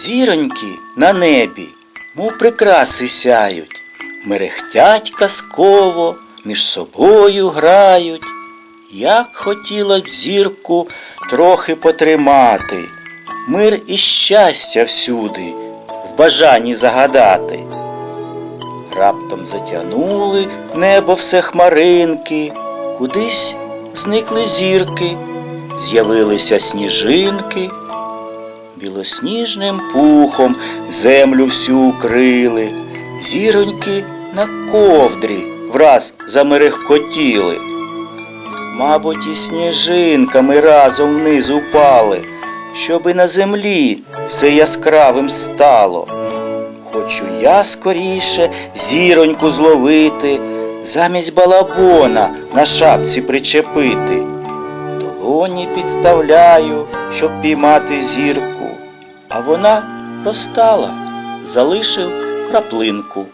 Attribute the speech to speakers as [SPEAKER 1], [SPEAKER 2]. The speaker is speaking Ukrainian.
[SPEAKER 1] Зіроньки на небі, мов прикраси сяють, мерехтять казково, між собою грають. Як хотіла б зірку трохи потримати, мир і щастя всюди, в бажанні загадати. Раптом затягнули небо все хмаринки, кудись зникли зірки, з'явилися сніжинки, білосніжним пухом землю всю укрили, зіроньки на ковдрі враз замерехкотіли. Мабуть, і сніжинками разом вниз упали, щоби на землі все яскравим стало. Хочу я скоріше зіроньку зловити, замість балабона на шапці причепити. Долоні підставляю, щоб піймати зірку, а вона розтала, залишив краплинку.